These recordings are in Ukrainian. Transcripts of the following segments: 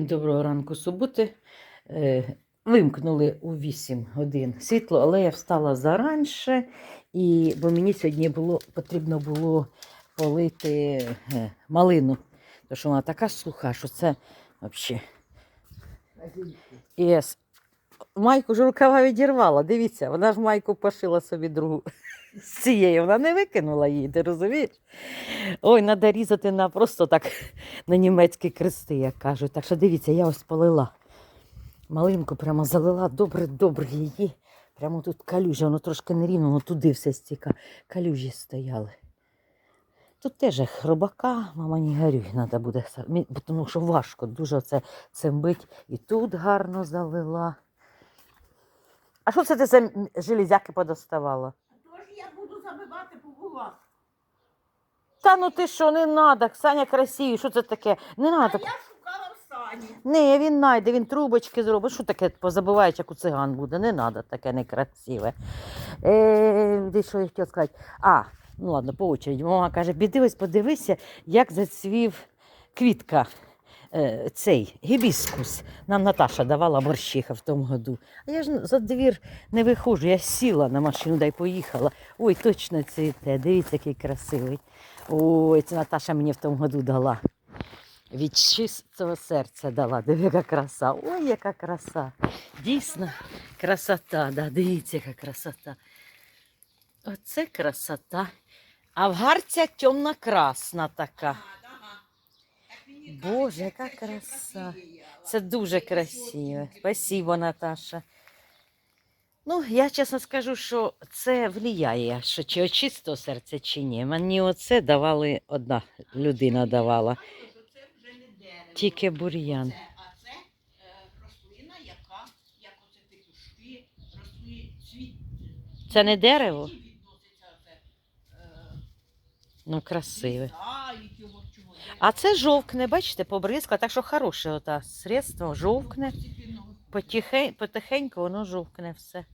Доброго ранку суботи. Е, Вимкнули у 8 годин світло, але я встала заранше, і, бо мені сьогодні було, потрібно було полити е, малину. Тому що вона така суха, що це взагалі. Yes. Майку ж рукава відірвала. Дивіться, вона ж майку пошила собі другу з цієї. Вона не викинула її, ти розумієш? Ой, треба різати на просто так на німецькі крести, як кажуть. Так що дивіться, я ось полила. Малинку прямо залила добре-добре її. Прямо тут калюжі, воно трошки нерівно, воно туди все стіка. Калюжі стояли. Тут теж хробака, мама не горюй, треба буде, тому що важко дуже це цимбить. І тут гарно залила. А що це ти за железяки подоставала? Тож забивати по вуглах. Та ну ти що, не треба, Саня красивий, що це таке? Не А я шукала в сані. Не, він найде, він трубочки зробить. Що таке позабуваєш, як у циган буде? Не треба таке некрасиве. Е, де що я хотіла сказати? А, ну ладно, по очереді. Мама каже, піди ось подивися, як зацвів квітка. Е, Цей гібіскус. Нам Наташа давала борщиха в тому году. А я ж за двір не виходжу, я сіла на машину да й поїхала. Ой, точно цвіте, дивіться, який красивий. Ой, це Наташа мені в тому году дала. Від чистого серця дала. Диви, яка краса. Ой, яка краса. Дійсно, красота. Да, дивіться, яка красота. Оце красота. А в гарця темно-красна така. Боже, яка краса. Це дуже красиво. Спасибо, Наташа. Ну, я чесно скажу, що це впливає, що чи від чистого серця, чи ні. Мені оце давали одна людина давала. Тільки бур'ян. Це, а це е, рослина, яка, як оце петушки, росли цвіт. Це не дерево? Е, Ну, красиве. літають його чого. А це жовкне, бачите, побризкла, так що хороше ота средство, жовкне. Потихень, потихеньку воно жовкне все.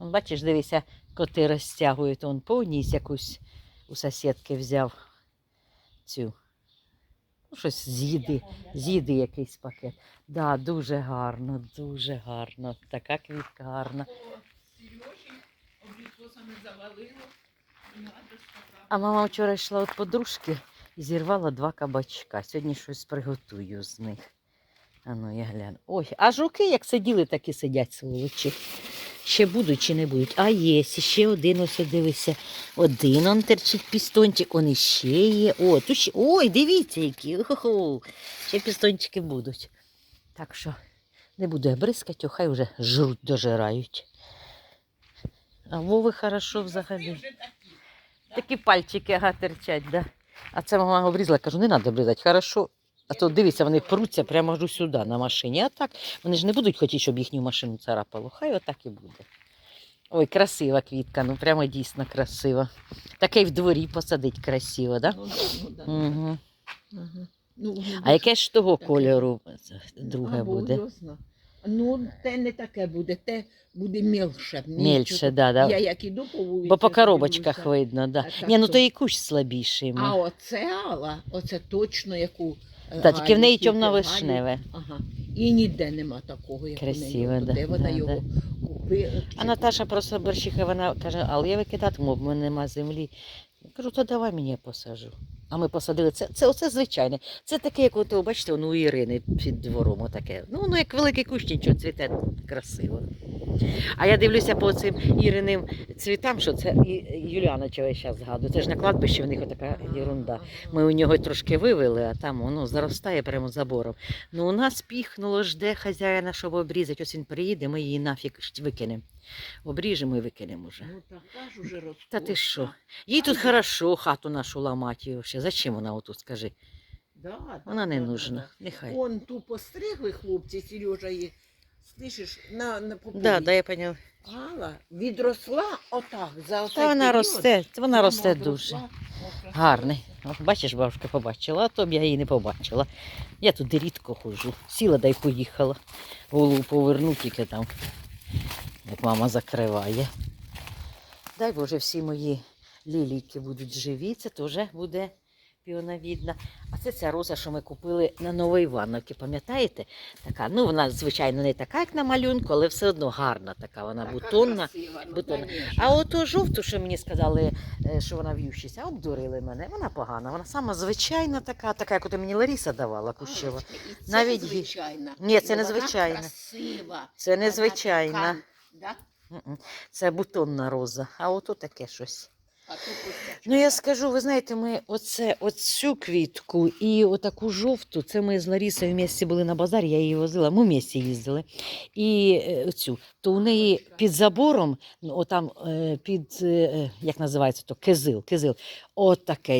Бачиш, дивися, коти розтягують, он повність якусь у сусідки взяв цю. Ну, щось з їди, з їди якийсь пакет. Да, дуже гарно, дуже гарно. Така квітка гарна. А мама вчора йшла від подружки зірвала два кабачка. Сьогодні щось приготую з них. А ну я гляну. Ой, а жуки як сиділи, так і сидять сволочі. Ще будуть чи не будуть? А є, ще один ось дивися. Один он терчить пістончик, он іще є. О, тут ще... Ой, дивіться, які. Хо-хо. Ще пістончики будуть. Так що не буду я бризкати, хай вже жруть, дожирають. А Вови хорошо взагалі. Такі. Пальчики ага, терчать, да. А це мама обрізала, кажу, не треба бризати, хорошо. А то дивіться, вони пруться прямо аж сюди на машині. А так вони ж не будуть хотіти, щоб їхню машину царапало. Хай отак і буде. Ой, красива квітка, ну прямо дійсно красива. Таке й в дворі посадить красиво, так? Да? Угу. Ну, А яке ж того кольору друге Або буде? Ну, те не таке буде, те буде мільше. Мільше, да, да. Я як іду по вулиці. Бо по коробочках дивлюся. видно, да. А так Ні, ну то- то і кущ слабіший. А оце Алла, оце точно яку. е, Та тільки в неї Галю, темно-вишневе. Галю. Ага. І ніде нема такого, як у Красиве, неї. да, Де вона да, його купила? А Наташа просто борщиха, вона каже, але я викидатиму, бо в мене нема землі. Я кажу, то давай мені я посажу. А ми посадили. Це, це оце звичайне. Це таке, як от, бачите, воно у Ірини під двором отаке. Ну, воно як великий кущ, нічого цвіте красиво. А я дивлюся по цим Іриним цвітам, що це і Юліана чого я зараз згадую. Це ж на кладбищі в них така ерунда. Ми у нього трошки вивели, а там воно заростає прямо забором. Ну, у нас піхнуло, жде хазяїна, щоб обрізати. Ось він приїде, ми її нафіг викинемо. Обріжемо і викинемо вже. Ну така ж уже росте. Та ти що? Їй тут хорошо хату нашу ламати. Зачем вона отут, скажи? Да, Вона не нужна. Нехай. Он ту постригли хлопці, Сережа її. Слышиш, на, на попові. Да, да, я поняла. Алла відросла отак за оцей Та вона росте, вона росте дуже. Гарний. Бачиш, бабушка побачила, а то б я її не побачила. Я туди рідко ходжу. Сіла да й поїхала. Голову поверну тільки там, як мама закриває. Дай Боже, всі мої лілійки будуть живі, це теж буде піоновідна. А це ця роза, що ми купили на Новій Івановці, пам'ятаєте? Така, ну вона, звичайно, не така, як на малюнку, але все одно гарна така, вона бутонна. бутонна. А ото жовту, що мені сказали, е, що вона в'ющиться, обдурили мене. Вона погана. Вона сама звичайна така, така, як от мені Ларіса давала кущева. Це Навіть звичайна. Ні, це не звичайна. красива. Це така, Да? Це бутонна роза, а ото таке щось. Ну я скажу, ви знаєте, ми оце, оцю квітку і отаку жовту, це ми з Ларісою в місті були на базарі, я її возила, ми в місті їздили. І е, оцю, то у неї під забором, ну, отам е, під, е, як називається то, кизил, кизил,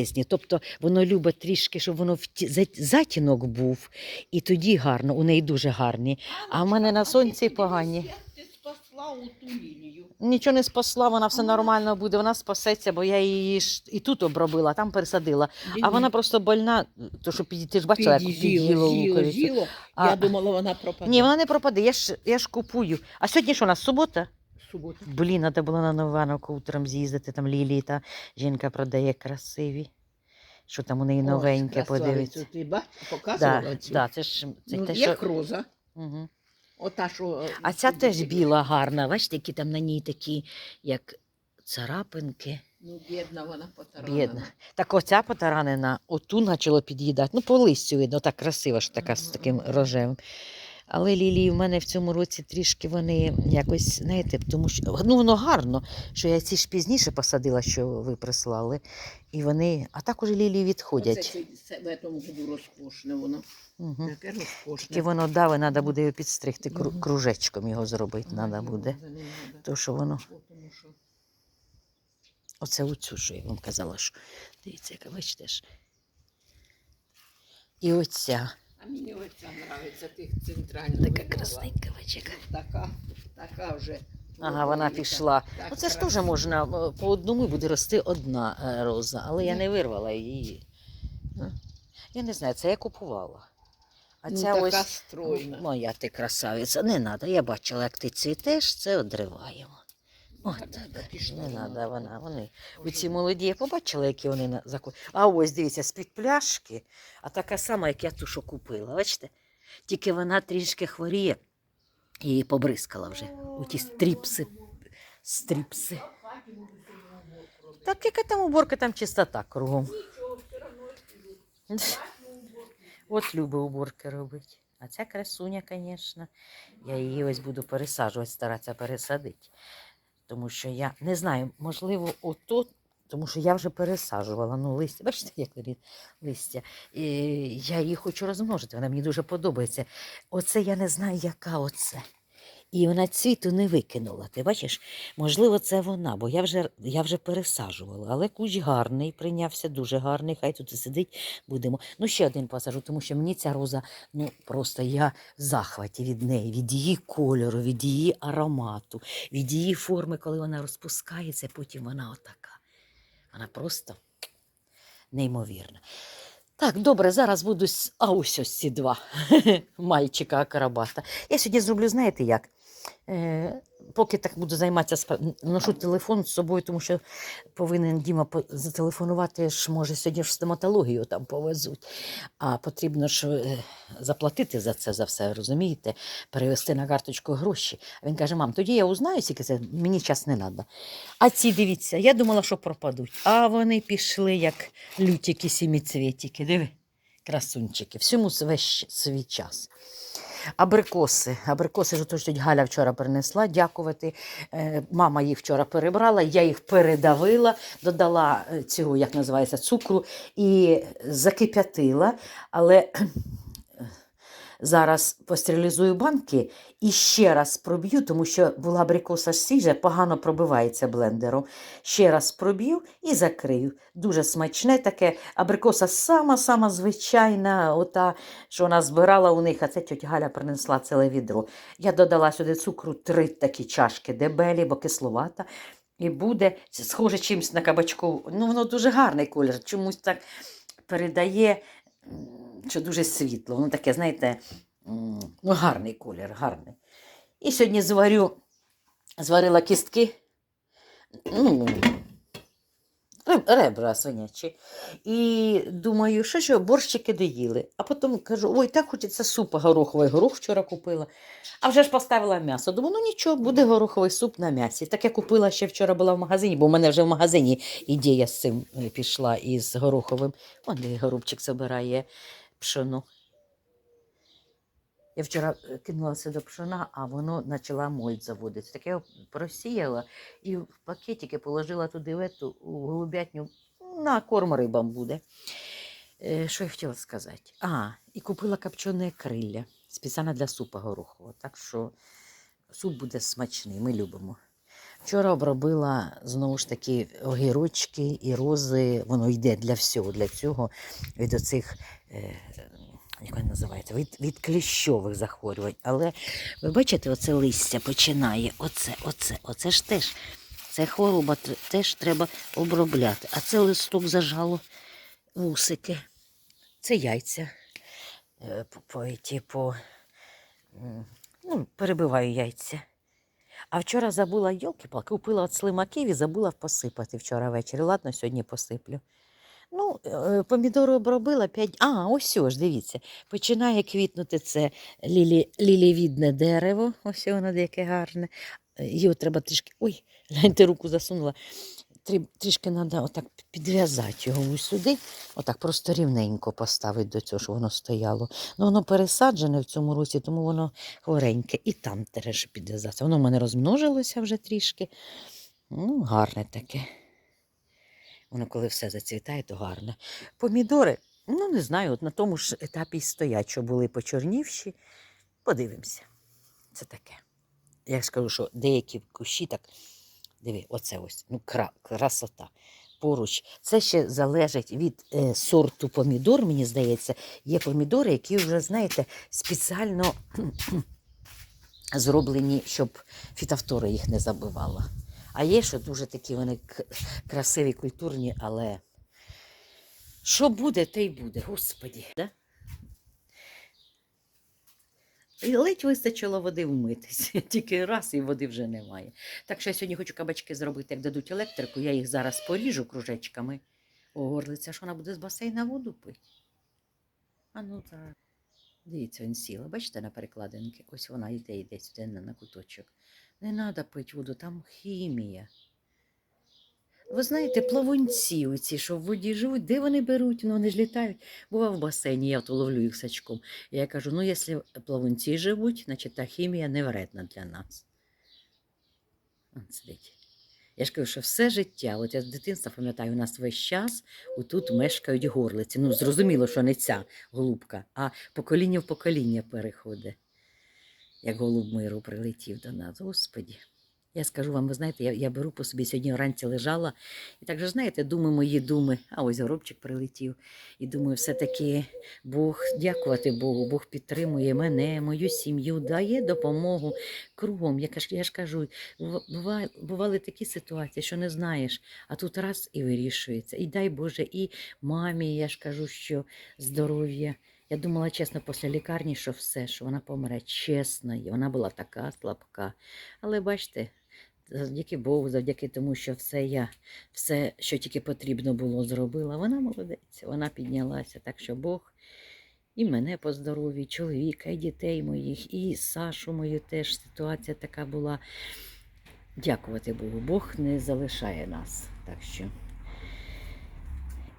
зні. Тобто воно любить трішки, щоб воно в ті- затінок був, і тоді гарно, у неї дуже гарні. А в мене на сонці погані. Спасла ту лілію? Нічого не спасла, вона все нормально буде, вона спасеться, бо я її ж і тут обробила, там пересадила. А вона просто больна, то що під, ти ж бачила, як під'їла луковицю. А- Я думала, вона пропаде. Ні, вона не пропаде, я ж, я ж купую. А сьогодні що у нас субота? Субота. Блін, треба було на Новановку утром з'їздити, там Лілії та жінка продає красиві. Що там у неї новеньке, подивиться. Ти бач, показувала Да, цю? да, це ж це ну, те, як що... роза. Угу. Ота, що... е, А ця теж біла гарна, бачите, які там на ній такі, як царапинки. Ну, бідна вона потаранена. Бідна. Так оця потаранена, оту почало під'їдати. Ну, по листю видно, так красиво, що така з таким рожевим. Але лілії в мене в цьому році трішки вони якось, знаєте, тому що ну воно гарно, що я ці ж пізніше посадила, що ви прислали. І вони, а так уже лілії відходять. це, це в цьому году розкошне воно. Угу. Таке розкошне. Тільки воно дави, треба буде його підстригти, Мгм. кружечком його зробити треба буде. То, що воно, оце оцю, що я вам казала, що дивіться, яка бачите ж. І оця. А мені оця нравиться, тих центральних. Така вибрала. красненька бачика. Така, така вже. Ага, вона пішла. Так Ну це ж теж можна, е, по одному буде рости одна е, роза, але я не вирвала її. Ну. Я не знаю, це я купувала. А Ну, ця така ось стройна. моя ти красавиця. Не треба. Я бачила, як ти цвітеш, це одриваємо. Так, Не треба вона. Вони оці молоді, я побачила, які вони на. А ось дивіться, з-під пляшки, а така сама, як я ту, що купила. Бачите? Тільки вона трішки хворіє. Її побризкала вже. У ті стріпси. Стріпси. Так яка там уборка, там чистота кругом. От любить уборки робить. А ця красуня, звісно, я її ось буду пересаджувати, старатися пересадити. Тому що я не знаю, можливо, отут, тому що я вже пересаджувала. Ну, листя, бачите, як листя. І я її хочу розмножити, вона мені дуже подобається. Оце я не знаю, яка оце. І вона цвіту не викинула. Ти бачиш? Можливо, це вона, бо я вже, я вже пересаджувала. Але кущ гарний, прийнявся дуже гарний. Хай тут сидить, будемо. Ну, ще один посажу, тому що мені ця роза, ну просто я в захваті від неї, від її кольору, від її аромату, від її форми, коли вона розпускається, потім вона отака. Вона просто неймовірна. Так, добре, зараз буду. А ось ось ці два мальчика акробата. Я сьогодні зроблю, знаєте як? Е, поки так буду займатися, ношу телефон з собою, тому що повинен Діма зателефонувати, ж, може, сьогодні ж стоматологію там повезуть. А потрібно ж е, заплатити за це за все, розумієте? Перевести на карточку гроші. А він каже: мам, тоді я узнаю, скільки це мені час не треба. А ці дивіться, я думала, що пропадуть. А вони пішли як лютики сіміцвітики. Диви, красунчики. Всьому свій час. Абрикоси. Абрикоси ж отож Галя вчора принесла, дякувати. Е, Мама їх вчора перебрала, я їх передавила, додала е, цього, як називається, цукру і закип'ятила. Але зараз постерилізую банки і ще раз проб'ю, тому що була абрикоса свіжа, погано пробивається блендером. Ще раз проб'ю і закрию. Дуже смачне таке. Абрикоса сама-сама звичайна, ота, що вона збирала у них, а це тьотя Галя принесла ціле відро. Я додала сюди цукру три такі чашки дебелі, бо кисловата. І буде схоже чимось на кабачкову. Ну, воно дуже гарний колір. Чомусь так передає, що дуже світло. Воно таке, знаєте, ну, гарний колір, гарний. І сьогодні зварю, зварила кістки. Ну, ребра свинячі. І думаю, що ж борщики доїли. А потім кажу, ой, так хочеться супа гороховий. Горох вчора купила. А вже ж поставила м'ясо. Думаю, ну нічого, буде гороховий суп на м'ясі. Так я купила ще вчора була в магазині, бо в мене вже в магазині ідея з цим е, пішла із гороховим. Де горобчик забирає пшоно. Я вчора е, кинулася до пшона, а воно почала мольт заводити. Так я просіяла і в пакетики положила туди в ету, у голубятню на корм рибам буде. Е, Що я хотіла сказати? А, і купила копчене крилля спеціально для супа горохового. Так що суп буде смачний, ми любимо. Вчора обробила знову ж таки огірочки і рози. Воно йде для всього, для цього від оцих. Е, як він називається, від, від кліщових захворювань. Але ви бачите, оце листя починає. Оце, оце, оце ж теж. Це хвороба теж треба обробляти. А це листок зажало вусики. Це яйця. Е, По, по, по, ну, перебиваю яйця. А вчора забула йолки-палки, купила от слимаків і забула посипати вчора ввечері. Ладно, сьогодні посиплю. Ну, е, помідори обробила 5. А, ось ж, дивіться. Починає квітнути це лілі, лілівідне дерево. Ось воно яке гарне. Е, Його треба трішки. Ой, гляньте, руку засунула. Трі- Трішки треба отак підв'язати його ось сюди, отак просто рівненько поставити до цього, щоб воно стояло. Ну, воно пересаджене в цьому році, тому воно хвореньке. І там теж підв'язатися. Воно в мене розмножилося вже трішки. Ну, гарне таке. Воно коли все зацвітає, то гарне. Помідори, ну не знаю, от на тому ж етапі стоять, що були почорнівші. Подивимося. Це таке. Я ж кажу, що деякі кущі так. Диви, оце ось, ну, кра, красота. Поруч. Це ще залежить від е, сорту помідор, мені здається. Є помідори, які вже, знаєте, спеціально зроблені, щоб фітофтора їх не забивала. А є, що дуже такі вони красиві, культурні, але що буде, те й буде, господі. Да? І ледь вистачило води вмитись. Тільки раз і води вже немає. Так що я сьогодні хочу кабачки зробити, як дадуть електрику. Я їх зараз поріжу кружечками. О, горлиця, що вона буде з басейна воду пити. А ну так. Дивіться, він сіла. Бачите на перекладинки? Ось вона йде, йде сюди на куточок. Не треба пити воду, там хімія. Ви знаєте, плавунці оці, що в воді живуть, де вони беруть? Ну, вони ж літають. Бува в басейні, я от ловлю їх сачком. Я кажу: ну, якщо плавунці живуть, значить та хімія не вредна для нас. Он сидить. Я ж кажу, що все життя, от я з дитинства пам'ятаю, у нас весь час отут мешкають горлиці. Ну, зрозуміло, що не ця голубка, а покоління в покоління переходить. Як голуб миру прилетів до нас. Господі. Я скажу вам, ви знаєте, я, я беру по собі сьогодні вранці лежала, і так же, знаєте, думи мої думи, а ось горобчик прилетів. І думаю, все-таки Бог, дякувати Богу, Бог підтримує мене, мою сім'ю, дає допомогу кругом. Я, я ж кажу, бува- бува- бували такі ситуації, що не знаєш, а тут раз і вирішується. І дай Боже, і мамі, я ж кажу, що здоров'я. Я думала, чесно, після лікарні, що все, що вона помре чесно, і вона була така слабка. Але бачите, завдяки Богу, завдяки тому, що все я, все, що тільки потрібно було, зробила. Вона молодець, вона піднялася. Так що Бог і мене по здоров'ю, і чоловіка, і дітей моїх, і Сашу мою теж ситуація така була. Дякувати Богу, Бог не залишає нас. Так що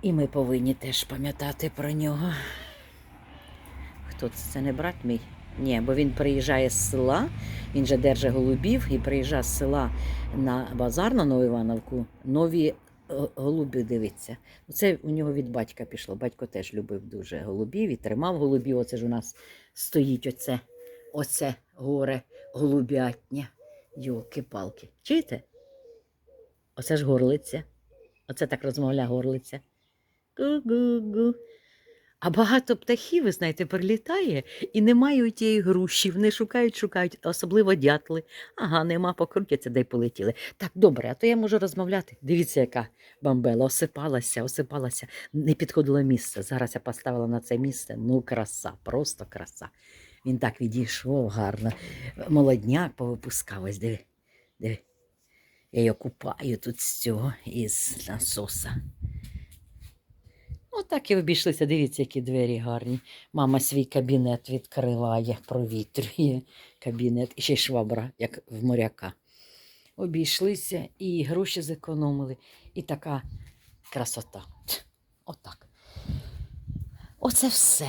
і ми повинні теж пам'ятати про нього. Хто це? Це не брат мій? Ні, бо він приїжджає з села, він же держить голубів і приїжджає з села на базар на Нову Івановку. Нові е, голуби дивиться. Це у нього від батька пішло. Батько теж любив дуже голубів і тримав голубів. Оце ж у нас стоїть оце, оце горе голубятня. Йолки-палки. Чуєте? Оце ж горлиця. Оце так розмовляє горлиця. Гу-гу-гу. А багато птахів, ви знаєте, прилітає і немає тієї груші. Вони шукають, шукають, особливо дятли. Ага, нема, покрутяться, де й полетіли. Так, добре, а то я можу розмовляти. Дивіться, яка бамбела осипалася, осипалася, не підходило місце. Зараз я поставила на це місце. Ну, краса, просто краса. Він так відійшов гарно. Молодняк повипускав, ось диви, диви. Я її купаю тут з цього із насоса. Отак і обійшлися. Дивіться, які двері гарні. Мама свій кабінет відкриває, провітрює кабінет. І ще й швабра, як в моряка. Обійшлися і гроші зекономили. І така красота. Отак. Оце все.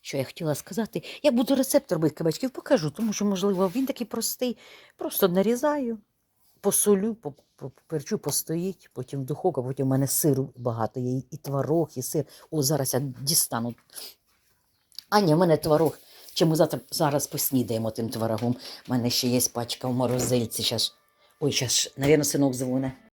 Що я хотіла сказати. Я буду рецепт робити кабачків, покажу, тому що, можливо, він такий простий. Просто нарізаю, посолю, по- по- поперчу, постоїть, потім духовка, потім у мене сиру багато є, і творог, і сир. О, зараз я дістану. А ні, в мене творог. Чи ми завтра зараз поснідаємо тим творогом? У мене ще є пачка в морозильці. Щас. Ой, зараз, мабуть, синок дзвоне.